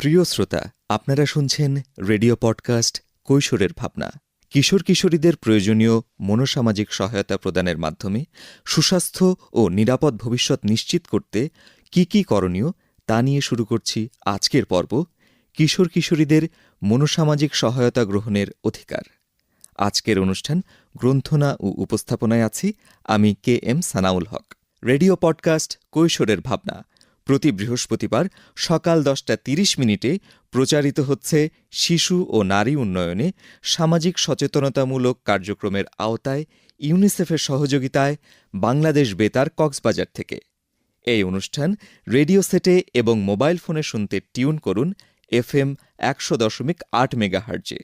প্রিয় শ্রোতা, আপনারা শুনছেন রেডিও পডকাস্ট কৈশোরের ভাবনা। কিশোর কিশোরীদের প্রয়োজনীয় মনোসামাজিক সহায়তা প্রদানের মাধ্যমে সুস্বাস্থ্য ও নিরাপদ ভবিষ্যৎ নিশ্চিত করতে কি কি করণীয় তা নিয়ে শুরু করছি আজকের পর্ব কিশোর কিশোরীদের মনোসামাজিক সহায়তা গ্রহণের অধিকার। আজকের অনুষ্ঠান গ্রন্থনা ও উপস্থাপনায় আছি আমি K M Sanaul Haque. Radio podcast কৈশোরের ভাবনা। প্রতি বৃহস্পতিবার সকাল দশটা তিরিশ মিনিটে প্রচারিত হচ্ছে শিশু ও নারী উন্নয়নে সামাজিক সচেতনতামূলক কার্যক্রমের আওতায় ইউনিসেফের সহযোগিতায় বাংলাদেশ বেতার কক্সবাজার থেকে। এই অনুষ্ঠান রেডিও সেটে এবং মোবাইল ফোনে শুনতে টিউন করুন এফএম একশো দশমিক আট মেগাহার্জে।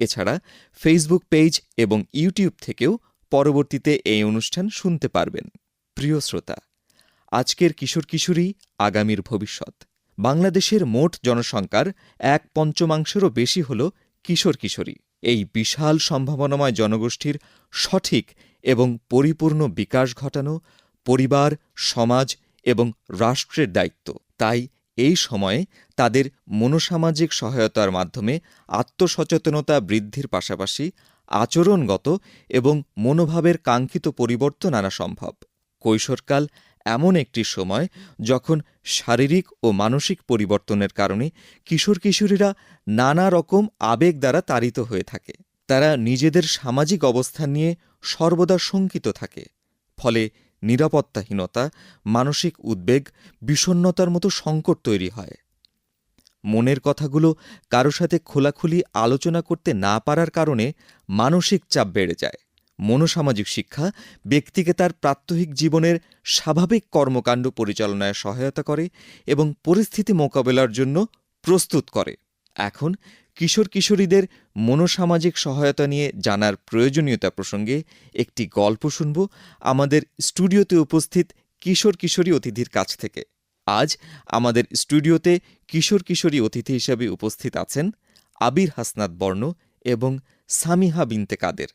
এছাড়া ফেসবুক পেজ এবং ইউটিউব থেকেও পরবর্তীতে এই অনুষ্ঠান শুনতে পারবেন। প্রিয় শ্রোতা আজকের কিশোর কিশোরী আগামীর ভবিষ্যৎ। বাংলাদেশের মোট জনসংখ্যার এক পঞ্চমাংশেরও বেশি হল কিশোর কিশোরী। এই বিশাল সম্ভাবনাময় জনগোষ্ঠীর সঠিক এবং পরিপূর্ণ বিকাশ ঘটানো পরিবার, সমাজ এবং রাষ্ট্রের দায়িত্ব। তাই এই সময়ে তাদের মনোসামাজিক সহায়তার মাধ্যমে আত্মসচেতনতা বৃদ্ধির পাশাপাশি আচরণগত এবং মনোভাবের কাঙ্ক্ষিত পরিবর্তন আনা সম্ভব। কৈশোরকাল এমন একটি সময় যখন শারীরিক ও মানসিক পরিবর্তনের কারণে কিশোর কিশোরীরা নানা রকম আবেগ দ্বারা তাড়িত হয়ে থাকে। তারা নিজেদের সামাজিক অবস্থান নিয়ে সর্বদা শঙ্কিত থাকে। ফলে নিরাপত্তাহীনতা, মানসিক উদ্বেগ বিষণ্নতার মতো সংকট তৈরি হয়। মনের কথাগুলো কারও সাথে খোলাখুলি আলোচনা করতে না পারার কারণে মানসিক চাপ বেড়ে যায়। মনোসামাজিক শিক্ষা ব্যক্তিকে তার প্রাত্যহিক জীবনের স্বাভাবিক কর্মকাণ্ড পরিচালনায় সহায়তা করে এবং পরিস্থিতি মোকাবেলার জন্য প্রস্তুত করে। এখন কিশোর কিশোরীদের মনোসামাজিক সহায়তা নিয়ে জানার প্রয়োজনীয়তা প্রসঙ্গে একটি গল্প শুনব আমাদের স্টুডিওতে উপস্থিত কিশোর কিশোরী অতিথির কাছ থেকে। আজ আমাদের স্টুডিওতে কিশোর কিশোরী অতিথি হিসেবে উপস্থিত আছেন আবির হাসনাত বর্ণ এবং সামিহা বিনতে কাদের।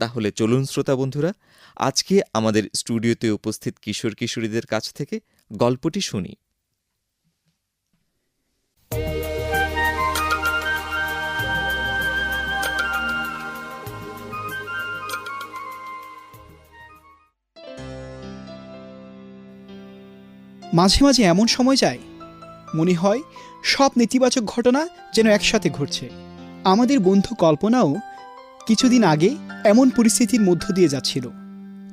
তাহলে চলুন শ্রোতা বন্ধুরা, আজকে আমাদের স্টুডিওতে উপস্থিত কিশোর কিশোরীদের কাছ থেকে গল্পটি শুনি। মাঝে মাঝে এমন সময় যায়, মনে হয় সব নেতিবাচক ঘটনা যেন একসাথে ঘটছে। আমাদের বন্ধু কল্পনাও কিছুদিন আগে এমন পরিস্থিতির মধ্য দিয়ে যাচ্ছিল।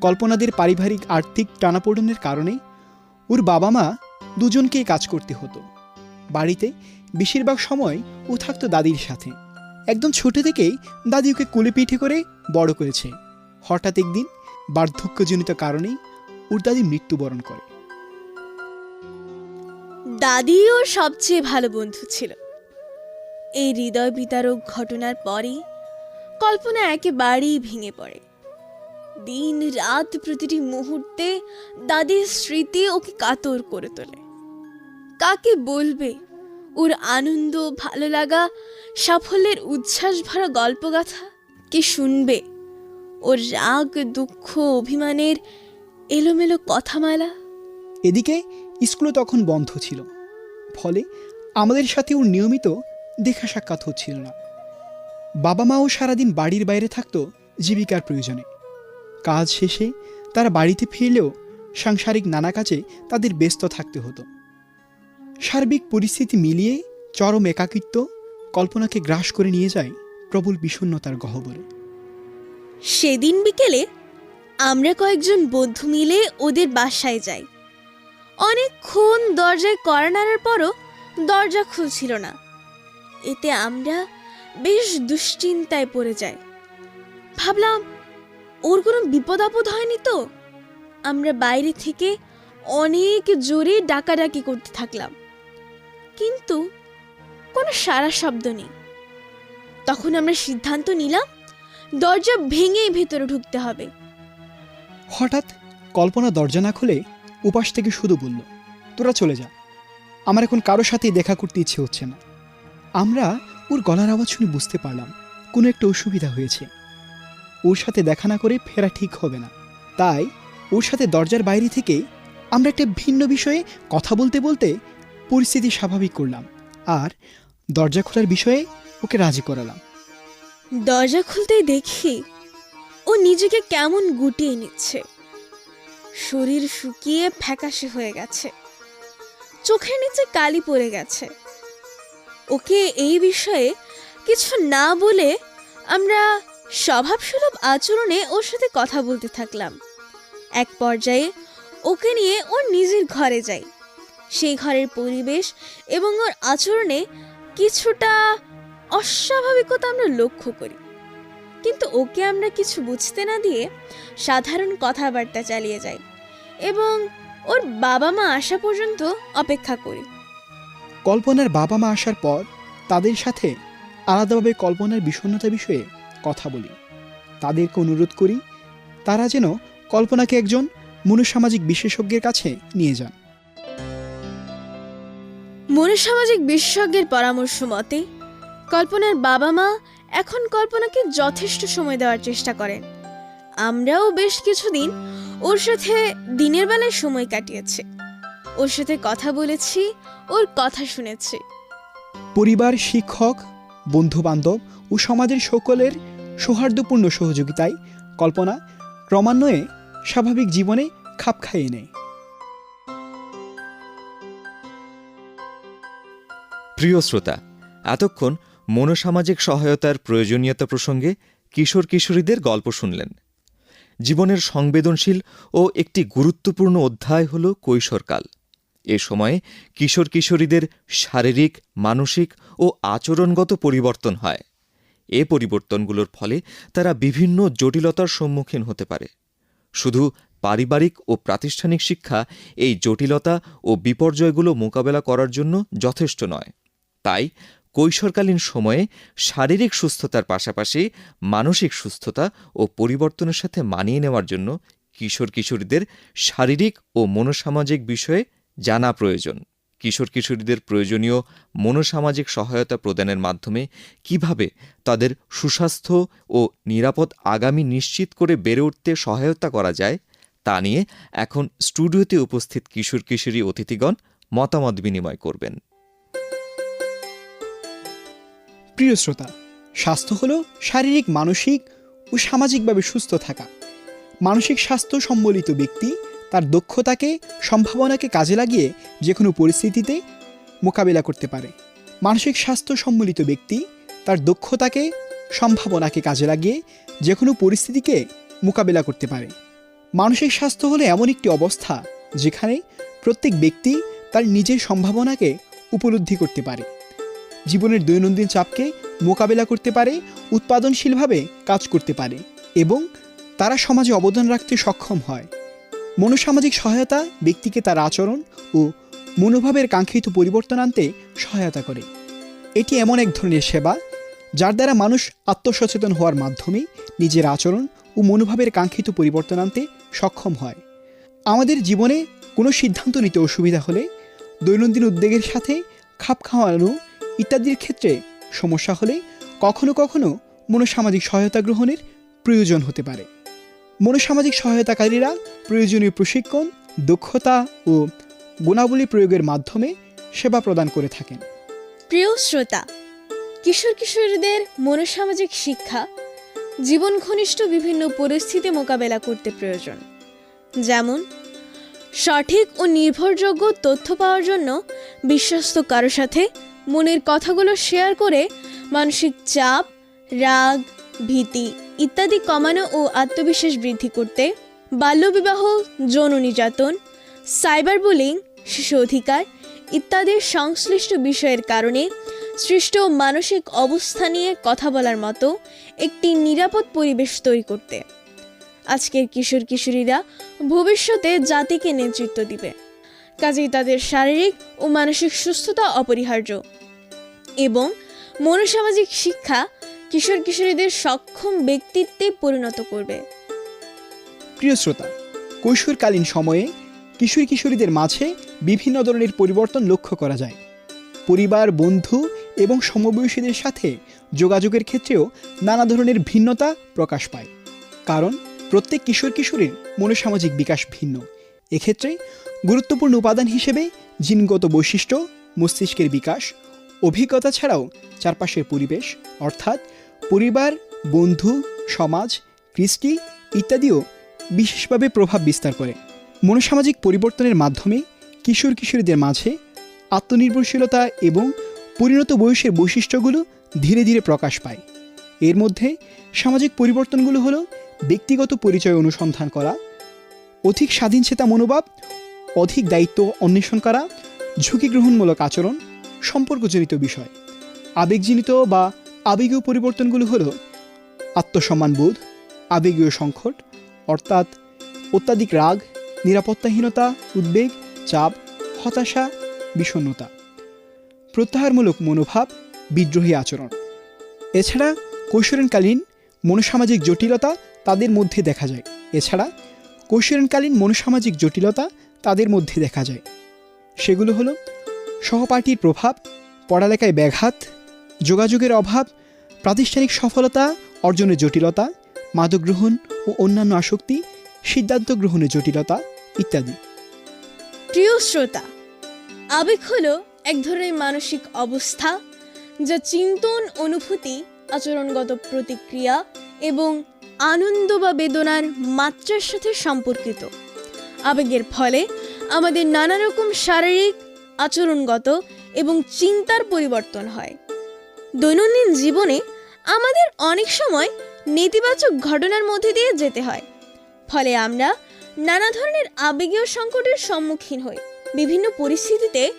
কল্পনাদের পারিবারিক আর্থিক টানাপোড়েনের কারণে ওর বাবা মা দুজনকেই কাজ করতে হতো। বাড়িতে বেশিরভাগ সময় ও থাকতো দাদির সাথে। একদম ছোট থেকেই দাদি ওকে কোলে পিঠে করে বড় করেছে। হঠাৎ একদিন বার্ধক্যজনিত কারণেই ওর দাদি মৃত্যুবরণ করে। দাদি ওর সবচেয়ে ভালো বন্ধু ছিল। এই হৃদয় বিতারক ঘটনার পরই কল্পনা একেবারেই ভেঙে পড়ে। দিন রাত প্রতিটি মুহূর্তে দাদির স্মৃতি ওকে কাতর করে তোলে। কাকে বলবে? ওর আনন্দ ভালো লাগা সাফল্যের উচ্ছ্বাস ভরা গল্পগাথা কে শুনবে? ওর রাগ, দুঃখ, অভিমানের এলোমেলো কথামালা? এদিকে স্কুলও তখন বন্ধ ছিল। ফলে আমাদের সাথে ওর নিয়মিত দেখা সাক্ষাৎ হচ্ছিল না। বাবা মাও সারাদিন বাড়ির বাইরে থাকতো জীবিকার প্রয়োজনে। কাজ শেষে তারা বাড়িতে ফিরলেও সাংসারিক নানা কাজে তাদের ব্যস্ত থাকতে হতো। সার্বিক পরিস্থিতি মিলিয়ে চরম একাকিত্ব কল্পনাকে গ্রাস করে নিয়ে যায় প্রবল বিষণ্ণতার গহ্বরে। সেদিন বিকেলে আমরা কয়েকজন বন্ধু মিলে ওদের বাসায় যাই। অনেকক্ষণ দরজায় কড়া নাড়ার পরও দরজা খুলছিল না। এতে আমরা বেশ দুশ্চিন্তায় পড়ে যায়। ভাবলাম, ওর কোনো বিপদ আপদ হয়নি তো? আমরা বাইরে থেকে অনেক জোরে ডাকাডাকি করতে থাকলাম। কিন্তু কোনো সারা শব্দ নেই। তখন আমরা সিদ্ধান্ত নিলাম, দরজা ভেঙেই ভেতরে ঢুকতে হবে। হঠাৎ কল্পনা দরজা না খুলে উপাস থেকে শুধু বলল, তোরা চলে যা। আমার এখন কারোর সাথে দেখা করতে ইচ্ছে হচ্ছে না। আমরা ওর গলার আওয়াজ শুনে বুঝতে পারলাম, কোনো একটা অসুবিধা হয়েছে। ওর সাথে দেখা না করে ফেরা ঠিক হবে না। তাই ওর সাথে দরজার বাইরে থেকে আমরা একটা ভিন্ন বিষয়ে কথা বলতে বলতে পরিস্থিতি স্বাভাবিক করলাম আর দরজা খোলার বিষয়ে ওকে রাজি করালাম। দরজা খুলতেই দেখি ও নিজেকে কেমন গুটিয়ে নিচ্ছে। শরীর শুকিয়ে ফ্যাকাশে হয়ে গেছে। চোখের নিচে কালি পড়ে গেছে। ওকে এই বিষয়ে কিছু না বলে আমরা স্বভাবসুলভ আচরণে ওর সাথে কথা বলতে থাকলাম। এক পর্যায়ে ওকে নিয়ে ওর নিজের ঘরে যাই সেই ঘরের পরিবেশ এবং ওর আচরণে কিছুটা অস্বাভাবিকতা আমরা লক্ষ্য করি। কিন্তু ওকে আমরা কিছু বুঝতে না দিয়ে সাধারণ কথাবার্তা চালিয়ে যাই এবং ওর বাবা মা আসা পর্যন্ত অপেক্ষা করি। কল্পনার বাবা মা আসার পর তাদের সাথে আলাদাভাবে কল্পনার বিষণ্ণতা বিষয়ে কথা বলি। তাদেরকে অনুরোধ করি, তারা যেন কল্পনাকে একজন মনোসামাজিক বিশেষজ্ঞের কাছে নিয়ে যান। মনোসামাজিক বিশেষজ্ঞের পরামর্শ মতে, কল্পনার বাবা মা এখন কল্পনাকে যথেষ্ট সময় দেওয়ার চেষ্টা করেন। আমরাও বেশ কিছুদিন ওর সাথে দিনের বেলায় সময় কাটিয়েছি। ওর সাথে কথা বলেছি ওর কথা শুনেছি। পরিবার শিক্ষক বন্ধুবান্ধব ও সমাজের সকলের সৌহার্দ্যপূর্ণ সহযোগিতায় কল্পনা ক্রমান্বয়ে স্বাভাবিক জীবনে খাপ খাইয়ে নেয়। প্রিয় শ্রোতা এতক্ষণ মনোসামাজিক সহায়তার প্রয়োজনীয়তা প্রসঙ্গে কিশোর কিশোরীদের গল্প শুনলেন। জীবনের সংবেদনশীল ও একটি গুরুত্বপূর্ণ অধ্যায় হল কৈশোরকাল। এ সময়ে কিশোর কিশোরীদের শারীরিক, মানসিক ও আচরণগত পরিবর্তন হয়। এ পরিবর্তনগুলোর ফলে তারা বিভিন্ন জটিলতার সম্মুখীন হতে পারে। শুধু পারিবারিক ও প্রাতিষ্ঠানিক শিক্ষা এই জটিলতা ও বিপর্যয়গুলো মোকাবেলা করার জন্য যথেষ্ট নয়। তাই কৈশোরকালীন সময়ে শারীরিক সুস্থতার পাশাপাশি মানসিক সুস্থতা ও পরিবর্তনের সাথে মানিয়ে নেওয়ার জন্য কিশোর কিশোরীদের শারীরিক ও মনোসামাজিক বিষয়ে জানা প্রয়োজন। কিশোর কিশোরীদের প্রয়োজনীয় মনোসামাজিক সহায়তা প্রদানের মাধ্যমে কীভাবে তাদের সুস্বাস্থ্য ও নিরাপদ আগামী নিশ্চিত করে বেড়ে উঠতে সহায়তা করা যায়, তা নিয়ে এখন স্টুডিওতে উপস্থিত কিশোর কিশোরী অতিথিগণ মতামত বিনিময় করবেন। প্রিয় শ্রোতা, স্বাস্থ্য হলো শারীরিক, মানসিক ও সামাজিকভাবে সুস্থ থাকা। মানসিক স্বাস্থ্য সম্বলিত ব্যক্তি তার দক্ষতাকে, সম্ভাবনাকে কাজে লাগিয়ে যে কোনো পরিস্থিতিতে মোকাবিলা করতে পারে। মানসিক স্বাস্থ্য সম্মিলিত ব্যক্তি তার দক্ষতাকে, সম্ভাবনাকে কাজে লাগিয়ে যে কোনো পরিস্থিতিকে মোকাবিলা করতে পারে। মানসিক স্বাস্থ্য হলো এমন একটি অবস্থা যেখানে প্রত্যেক ব্যক্তি তার নিজের সম্ভাবনাকে উপলব্ধি করতে পারে। জীবনের দৈনন্দিন চাপকে মোকাবেলা করতে পারে, উৎপাদনশীলভাবে কাজ করতে পারে এবং তারা সমাজে অবদান রাখতে সক্ষম হয়। মনোসামাজিক সহায়তা ব্যক্তিকে তার আচরণ ও মনোভাবের কাঙ্ক্ষিত পরিবর্তন আনতে সহায়তা করে। এটি এমন এক ধরনের সেবা যার দ্বারা মানুষ আত্মসচেতন হওয়ার মাধ্যমে নিজের আচরণ ও মনোভাবের কাঙ্ক্ষিত পরিবর্তন আনতে সক্ষম হয়। আমাদের জীবনে কোনো সিদ্ধান্ত নিতে অসুবিধা হলে দৈনন্দিন উদ্বেগের সাথে খাপ খাওয়ানো ইত্যাদির ক্ষেত্রে সমস্যা হলে কখনো কখনো মনোসামাজিক সহায়তা গ্রহণের প্রয়োজন হতে পারে। মনোসামাজিক সহায়তাকারীরা প্রয়োজনীয় প্রশিক্ষণ, দক্ষতা ও গুণাবলী প্রয়োগের মাধ্যমে সেবা প্রদান করে থাকেন। প্রিয় শ্রোতা, কিশোর কিশোরীদের মনোসামাজিক শিক্ষা জীবন ঘনিষ্ঠ বিভিন্ন পরিস্থিতি মোকাবেলা করতে প্রয়োজন। যেমন, সঠিক ও নির্ভরযোগ্য তথ্য পাওয়ার জন্য বিশ্বস্ত কারও সাথে মনের কথাগুলো শেয়ার করে মানসিক চাপ, রাগ ভীতি ইত্যাদি কমানো ও আত্মবিশ্বাস বৃদ্ধি করতে, বাল্যবিবাহ, যৌন নির্যাতন, সাইবার বুলিং, শিশু অধিকার ইত্যাদির সংশ্লিষ্ট বিষয়ের কারণে সৃষ্ট মানসিক অবস্থা নিয়ে কথা বলার মতো একটি নিরাপদ পরিবেশ তৈরি করতে। আজকের কিশোর কিশোরীরা ভবিষ্যতে জাতিকে নেতৃত্ব দিবে। কাজেই তাদের শারীরিক ও মানসিক সুস্থতা অপরিহার্য এবং মনোসামাজিক শিক্ষা কিশোর কিশোরীদের সক্ষম ব্যক্তিত্বে পরিণত করবে। প্রিয় শ্রোতা, কৈশোরকালীন সময়ে কিশোর কিশোরীদের মাঝে বিভিন্ন ধরনের পরিবর্তন লক্ষ্য করা যায়। পরিবার, বন্ধু এবং সমবয়সীদের সাথে যোগাযোগের ক্ষেত্রেও নানা ধরনের ভিন্নতা প্রকাশ পায়। কারণ, প্রত্যেক কিশোর কিশোরীর মনোসামাজিক বিকাশ ভিন্ন। এক্ষেত্রে গুরুত্বপূর্ণ উপাদান হিসেবে জিনগত বৈশিষ্ট্য, মস্তিষ্কের বিকাশ, অভিজ্ঞতা ছাড়াও চারপাশের পরিবেশ, অর্থাৎ পরিবার, বন্ধু, সমাজ, কৃষ্টি ইত্যাদিও বিশেষভাবে প্রভাব বিস্তার করে। মনোসামাজিক পরিবর্তনের মাধ্যমে কিশোর কিশোরীদের মাঝে আত্মনির্ভরশীলতা এবং পরিণত বয়সের বৈশিষ্ট্যগুলো ধীরে ধীরে প্রকাশ পায়। এর মধ্যে সামাজিক পরিবর্তনগুলো হলো ব্যক্তিগত পরিচয় অনুসন্ধান করা, অধিক স্বাধীনচেতা মনোভাব, অধিক দায়িত্ব অন্বেষণ করা, ঝুঁকি গ্রহণমূলক আচরণ, সম্পর্কজনিত বিষয়, আবেগজনিত বা আবেগীয় পরিবর্তনগুলো হলো আত্মসম্মানবোধ আবেগীয় সংকট, অর্থাৎ অত্যাধিক রাগ, নিরাপত্তাহীনতা, উদ্বেগ, চাপ, হতাশা, বিষণ্ণতা। প্রত্যাহারমূলক মনোভাব, বিদ্রোহী আচরণ। এছাড়া কৈশোরণকালীন মনোসামাজিক জটিলতা তাদের মধ্যে দেখা যায়। এছাড়া কৈশোরণকালীন মনোসামাজিক জটিলতা তাদের মধ্যে দেখা যায়। সেগুলো হলো সহপাঠীর প্রভাব, পড়ালেখায় ব্যাঘাত যোগাযোগের অভাব, প্রাতিষ্ঠানিক সফলতা, অর্জনের জটিলতা মাদক গ্রহণ ও অন্যান্য আসক্তি, সিদ্ধান্ত গ্রহণের জটিলতা ইত্যাদি। প্রিয় শ্রোতা, আবেগ হলো এক ধরনের মানসিক অবস্থা যা চিন্তন অনুভূতি, আচরণগত প্রতিক্রিয়া এবং আনন্দ বা বেদনার মাত্রার সাথে সম্পর্কিত। আবেগের ফলে আমাদের নানা রকম শারীরিক, আচরণগত এবং চিন্তার পরিবর্তন হয়। দৈনন্দিন জীবনে আমাদের অনেক সময় নেতিবাচক ঘটনার মধ্যে দিয়ে যেতে হয়। ফলে আমরা নানা ধরনের আবেগীয় সংকটের সম্মুখীন হই। বিভিন্ন পরিস্থিতিতে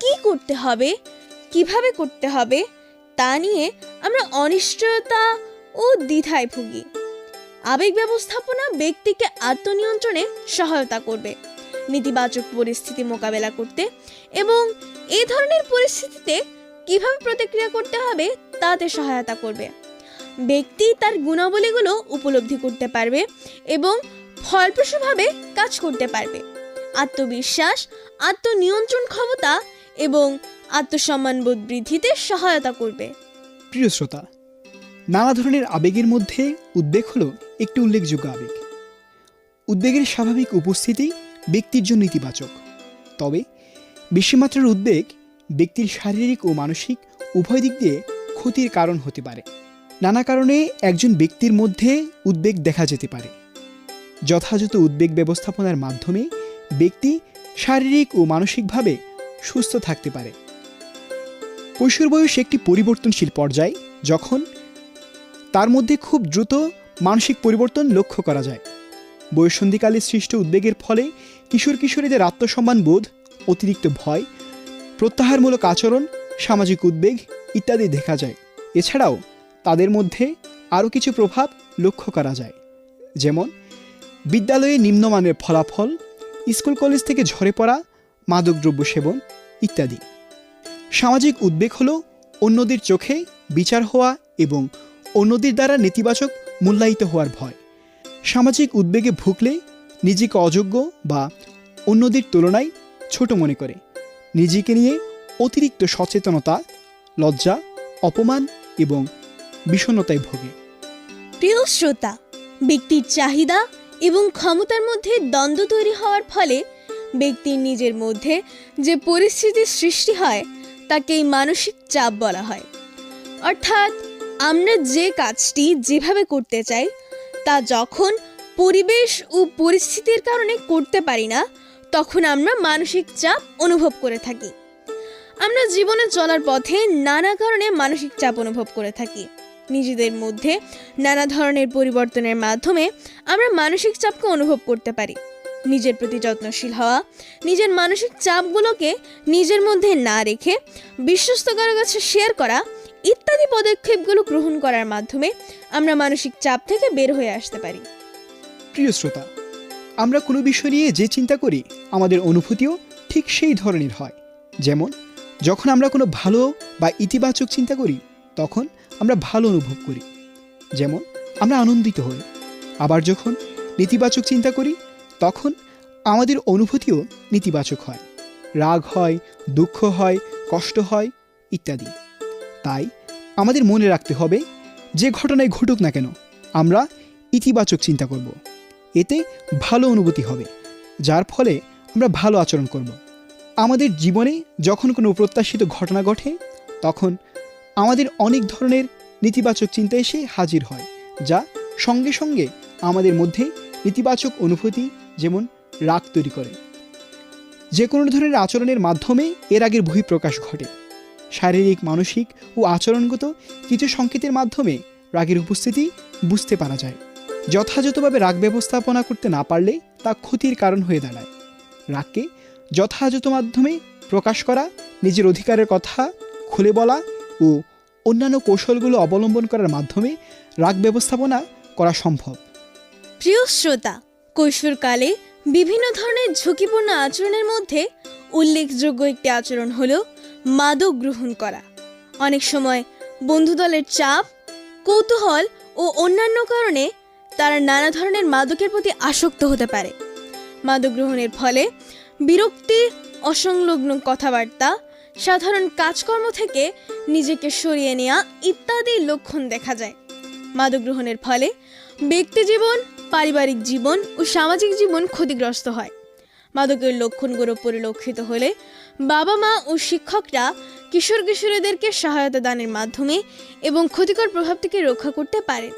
কি করতে হবে, কীভাবে করতে হবে, তা নিয়ে আমরা অনিশ্চয়তা ও দ্বিধায় ভুগি। আবেগ ব্যবস্থাপনা ব্যক্তিকে আত্মনিয়ন্ত্রণে সহায়তা করবে। নেতিবাচক পরিস্থিতি মোকাবেলা করতে এবং এই ধরনের পরিস্থিতিতে কীভাবে প্রতিক্রিয়া করতে হবে তাতে সহায়তা করবে। ব্যক্তি তার গুণাবলীগুলো উপলব্ধি করতে পারবে এবং ফলপ্রসূভাবে কাজ করতে পারবে। আত্মবিশ্বাস, আত্মনিয়ন্ত্রণ ক্ষমতা এবং আত্মসম্মানবোধ বৃদ্ধিতে সহায়তা করবে। প্রিয় শ্রোতা, নানা ধরনের আবেগের মধ্যে উদ্বেগ হল একটি উল্লেখযোগ্য আবেগ। উদ্বেগের স্বাভাবিক উপস্থিতি ব্যক্তির জন্য ইতিবাচক। তবে বেশিমাত্রার উদ্বেগ ব্যক্তির শারীরিক ও মানসিক উভয় দিক দিয়ে ক্ষতির কারণ হতে পারে। নানা কারণে একজন ব্যক্তির মধ্যে উদ্বেগ দেখা যেতে পারে। যথাযথ উদ্বেগ ব্যবস্থাপনার মাধ্যমে ব্যক্তি শারীরিক ও মানসিকভাবে সুস্থ থাকতে পারে। কৈশোর বয়স একটি পরিবর্তনশীল পর্যায় যখন তার মধ্যে খুব দ্রুত মানসিক পরিবর্তন লক্ষ্য করা যায়। বয়সন্ধিকালে সৃষ্ট উদ্বেগের ফলে কিশোর কিশোরীদের আত্মসম্মান বোধ, অতিরিক্ত ভয় প্রত্যাহারমূলক আচরণ, সামাজিক উদ্বেগ ইত্যাদি দেখা যায়। এছাড়াও তাদের মধ্যে আরও কিছু প্রভাব লক্ষ্য করা যায়। যেমন, বিদ্যালয়ে নিম্নমানের ফলাফল, স্কুল কলেজ থেকে ঝরে পড়া, মাদকদ্রব্য সেবন ইত্যাদি। সামাজিক উদ্বেগ হলো অন্যদের চোখে বিচার হওয়া এবং অন্যদের দ্বারা নেতিবাচক মূল্যায়িত হওয়ার ভয়। সামাজিক উদ্বেগে ভুগলে নিজেকে অযোগ্য বা অন্যদের তুলনায় ছোট মনে করে। নিজেকে নিয়ে অতিরিক্ত সচেতনতা, লজ্জা, অপমান এবং বিষণ্ণতায় ভোগে। প্রিয় শ্রোতা, ব্যক্তির চাহিদা এবং ক্ষমতার মধ্যে দ্বন্দ্ব তৈরি হওয়ার ফলে ব্যক্তির নিজের মধ্যে যে পরিস্থিতির সৃষ্টি হয়, তাকেই মানসিক চাপ বলা হয়। অর্থাৎ আমরা যে কাজটি যেভাবে করতে চাই, তা যখন পরিবেশ ও পরিস্থিতির কারণে করতে পারি না তখন আমরা মানসিক চাপ অনুভব করে থাকি। আমরা জীবনে চলার পথে নানা কারণে মানসিক চাপ অনুভব করে থাকি। নিজেদের মধ্যে নানা ধরনের পরিবর্তনের মাধ্যমে আমরা মানসিক চাপকে অনুভব করতে পারি। নিজের প্রতি যত্নশীল হওয়া, নিজের মানসিক চাপগুলোকে নিজের মধ্যে না রেখে বিশ্বস্ত কারও কাছে শেয়ার করা ইত্যাদি পদক্ষেপগুলো গ্রহণ করার মাধ্যমে আমরা মানসিক চাপ থেকে বের হয়ে আসতে পারি। প্রিয় শ্রোতা আমরা কোনো বিষয় নিয়ে যে চিন্তা করি, আমাদের অনুভূতিও ঠিক সেই ধরনের হয়। যেমন, যখন আমরা কোনো ভালো বা ইতিবাচক চিন্তা করি, তখন আমরা ভালো অনুভব করি। যেমন, আমরা আনন্দিত হই। আবার যখন নেতিবাচক চিন্তা করি, তখন আমাদের অনুভূতিও নেতিবাচক হয়। রাগ হয়, দুঃখ হয়, কষ্ট হয়, ইত্যাদি। তাই আমাদের মনে রাখতে হবে, যে ঘটনায় ঘটুক না কেন, আমরা ইতিবাচক চিন্তা করব। এতে ভালো অনুভূতি হবে, যার ফলে আমরা ভালো আচরণ করব। আমাদের জীবনে যখন কোনো প্রত্যাশিত ঘটনা ঘটে, তখন আমাদের অনেক ধরনের নেতিবাচক চিন্তা এসে হাজির হয়, যা সঙ্গে সঙ্গে আমাদের মধ্যে ইতিবাচক অনুভূতি যেমন রাগ তৈরি করে। যে কোনো ধরনের আচরণের মাধ্যমে এর আগের বহিঃপ্রকাশ ঘটে। শারীরিক, মানসিক ও আচরণগত কিছু সংকেতের মাধ্যমে রাগের উপস্থিতি বুঝতে পারা যায়। যথাযথভাবে রাগ ব্যবস্থাপনা করতে না পারলে তা ক্ষতির কারণ হয়ে দাঁড়ায়। রাগকে যথাযথ মাধ্যমে প্রকাশ করা, নিজের অধিকারের কথা খুলে বলা ও অন্যান্য কৌশলগুলো অবলম্বন করার মাধ্যমে রাগ ব্যবস্থাপনা করা সম্ভব। প্রিয় শ্রোতা, কৈশোরকালে বিভিন্ন ধরনের ঝুঁকিপূর্ণ আচরণের মধ্যে উল্লেখযোগ্য একটি আচরণ হল মাদক গ্রহণ করা। অনেক সময় বন্ধুদলের চাপ, কৌতূহল ও অন্যান্য কারণে তারা নানা ধরনের মাদকের প্রতি আসক্ত হতে পারে। মাদক গ্রহণের ফলে বিরক্তি, অসংলগ্ন কথাবার্তা, সাধারণ কাজকর্ম থেকে নিজেকে সরিয়ে নেওয়া ইত্যাদি লক্ষণ দেখা যায়। মাদক গ্রহণের ফলে ব্যক্তি জীবন, পারিবারিক জীবন ও সামাজিক জীবন ক্ষতিগ্রস্ত হয়। মাদকের লক্ষণগুলো পরিলক্ষিত হলে বাবা মা ও শিক্ষকরা কিশোর কিশোরীদেরকে সহায়তা দানের মাধ্যমে এবং ক্ষতিকর প্রভাব থেকে রক্ষা করতে পারেন।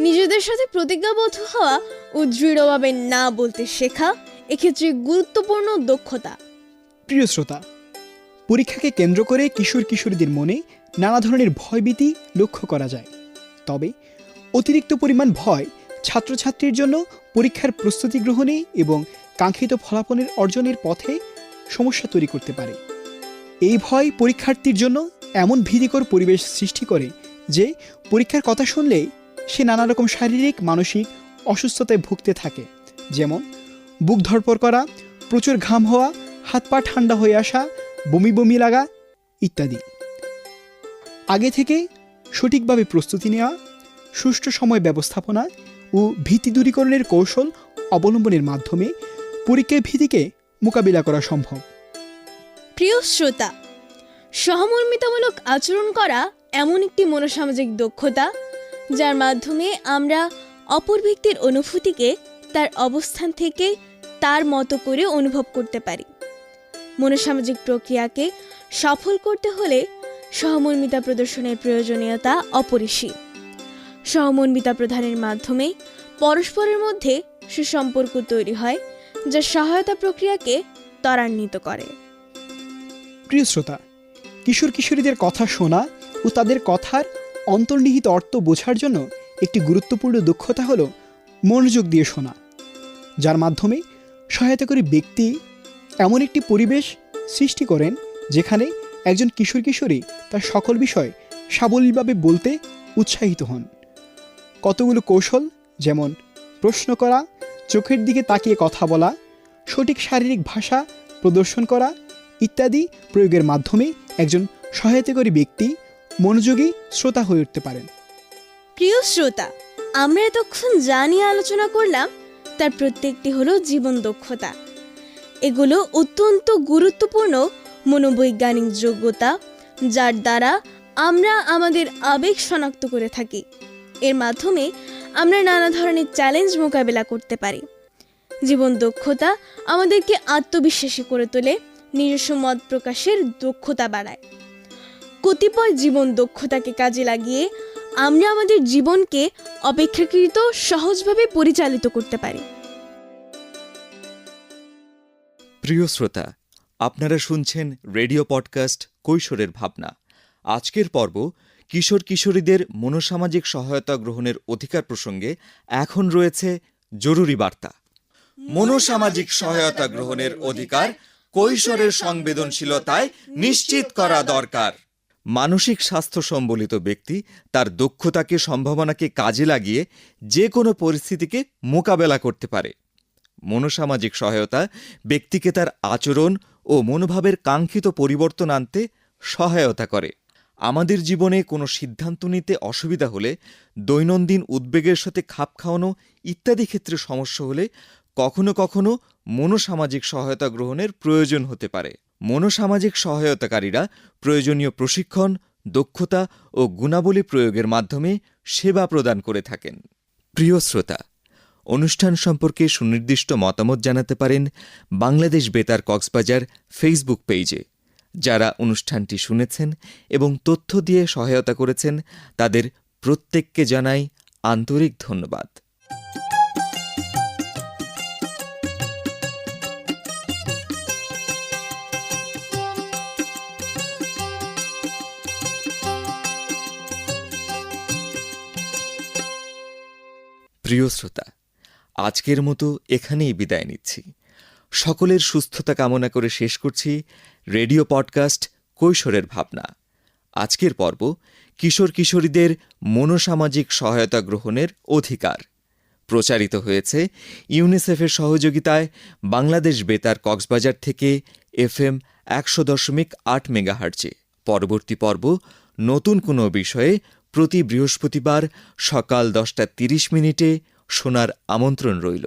নিজেদের সাথে প্রতিজ্ঞাবদ্ধ হওয়া ও দৃঢ়ভাবে না বলতে শেখা এক্ষেত্রে গুরুত্বপূর্ণ দক্ষতা। প্রিয় শ্রোতা, পরীক্ষাকে কেন্দ্র করে কিশোর কিশোরীদের মনে নানা ধরনের ভয়ভীতি লক্ষ্য করা যায়। তবে অতিরিক্ত পরিমাণ ভয় ছাত্রছাত্রীর জন্য পরীক্ষার প্রস্তুতি গ্রহণে এবং কাঙ্ক্ষিত ফলাফলের অর্জনের পথে সমস্যা তৈরি করতে পারে। এই ভয় পরীক্ষার্থীর জন্য এমন ভীতিকর পরিবেশ সৃষ্টি করে যে পরীক্ষার কথা শুনলে সে নানা রকম শারীরিক, মানসিক অসুস্থতায় ভুগতে থাকে। যেমন, বুক ধরপর করা, প্রচুর ঘাম হওয়া, হাত পা ঠান্ডা হয়ে আসা, বমি বমি লাগা ইত্যাদি। আগে থেকে সঠিকভাবে প্রস্তুতি নেওয়া, সুষ্ঠু সময় ব্যবস্থাপনা ও ভীতি দূরীকরণের কৌশল অবলম্বনের মাধ্যমে পরীক্ষায় ভীতিকে মোকাবিলা করা সম্ভব। প্রিয় শ্রোতা, সহমর্মিতামূলক আচরণ করা এমন একটি মনোসামাজিক দক্ষতা যার মাধ্যমে আমরা অপর ব্যক্তির অনুভূতিকে তার অবস্থান থেকে তার মতো করে অনুভব করতে পারি। মনোসামাজিক প্রক্রিয়াকে সফল করতে হলে সহমর্মিতা প্রদর্শনের প্রয়োজনীয়তা অপরিসীম। সহমর্মিতা প্রদানের মাধ্যমে পরস্পরের মধ্যে সুসম্পর্ক তৈরি হয়, যা সহায়তা প্রক্রিয়াকে ত্বরান্বিত করে। প্রিয় শ্রোতা কিশোর কিশোরীদের কথা শোনা ও তাদের কথার অন্তর্নিহিত অর্থ বোঝার জন্য একটি গুরুত্বপূর্ণ দক্ষতা হলো মনোযোগ দিয়ে শোনা, যার মাধ্যমে সহায়তাকারী ব্যক্তি এমন একটি পরিবেশ সৃষ্টি করেন যেখানে একজন কিশোর কিশোরী তার সকল বিষয় সাবলীলভাবে বলতে উৎসাহিত হন। কতগুলো কৌশল, যেমন প্রশ্ন করা, চোখের দিকে তাকিয়ে কথা বলা, সঠিক শারীরিক ভাষা প্রদর্শন করা ইত্যাদি প্রয়োগের মাধ্যমে একজন সহায়তাকারী ব্যক্তি মনোযোগী শ্রোতা হয়ে উঠতে পারেন। প্রিয় শ্রোতা, আমরা এতক্ষণ যা নিয়ে আলোচনা করলাম, তার প্রত্যেকটি হলো জীবন দক্ষতা। এগুলো অত্যন্ত গুরুত্বপূর্ণ মনোবৈজ্ঞানিক যোগ্যতা, যার দ্বারা আমরা আমাদের আবেগ শনাক্ত করে থাকি। এর মাধ্যমে আমরা নানা ধরনের চ্যালেঞ্জ মোকাবেলা করতে পারি। জীবন দক্ষতা আমাদেরকে আত্মবিশ্বাসী করে তোলে, নিজস্ব মত প্রকাশের দক্ষতা বাড়ায়। কতিপয় জীবন দক্ষতাকে কাজে লাগিয়ে আমরা আমাদের জীবনকে অপেক্ষাকৃত সহজভাবে পরিচালিত করতে পারি। প্রিয় শ্রোতা, আপনারা শুনছেন রেডিও পডকাস্ট কৈশোরের ভাবনা। আজকের পর্ব কিশোর কিশোরীদের মনোসামাজিক সহায়তা গ্রহণের অধিকার প্রসঙ্গে এখন রয়েছে জরুরি বার্তা। মনোসামাজিক সহায়তা গ্রহণের অধিকার কৈশোরের সংবেদনশীলতায় নিশ্চিত করা দরকার। মানসিক স্বাস্থ্য সম্বলিত ব্যক্তি তার দক্ষতাকে, সম্ভাবনাকে কাজে লাগিয়ে যে কোনো পরিস্থিতিকে মোকাবেলা করতে পারে। মনোসামাজিক সহায়তা, ব্যক্তিকে তার আচরণ ও মনোভাবের কাঙ্ক্ষিত পরিবর্তন আনতে সহায়তা করে। আমাদের জীবনে কোনো সিদ্ধান্ত নিতে অসুবিধা হলে, দৈনন্দিন উদ্বেগের সাথে খাপ খাওয়ানো ইত্যাদি ক্ষেত্রে সমস্যা হলে কখনো কখনো মনোসামাজিক সহায়তা গ্রহণের প্রয়োজন হতে পারে। মনোসামাজিক সহায়তাকারীরা প্রয়োজনীয় প্রশিক্ষণ, দক্ষতা ও গুণাবলী প্রয়োগের মাধ্যমে সেবা প্রদান করে থাকেন। প্রিয় শ্রোতা, অনুষ্ঠান সম্পর্কে সুনির্দিষ্ট মতামত জানাতে পারেন বাংলাদেশ বেতার কক্সবাজার ফেসবুক পেজে। যারা অনুষ্ঠানটি শুনেছেন এবং তথ্য দিয়ে সহায়তা করেছেন, তাদের প্রত্যেককে জানাই আন্তরিক ধন্যবাদ। প্রিয় শ্রোতা, আজকের মতো এখানেই বিদায় নিচ্ছি। সকলের সুস্থতা কামনা করে শেষ করছি রেডিও পডকাস্ট কৈশোরের ভাবনা। আজকের পর্ব কিশোর কিশোরীদের মনোসামাজিক সহায়তা গ্রহণের অধিকার। প্রচারিত হয়েছে ইউনিসেফের সহযোগিতায় বাংলাদেশ বেতার কক্সবাজার থেকে এফএম একশো দশমিক আট মেগাহার্জে। পরবর্তী পর্ব নতুন কোনো বিষয়ে প্রতি বৃহস্পতিবার সকাল দশটা তিরিশ মিনিটে শোনার আমন্ত্রণ রইল।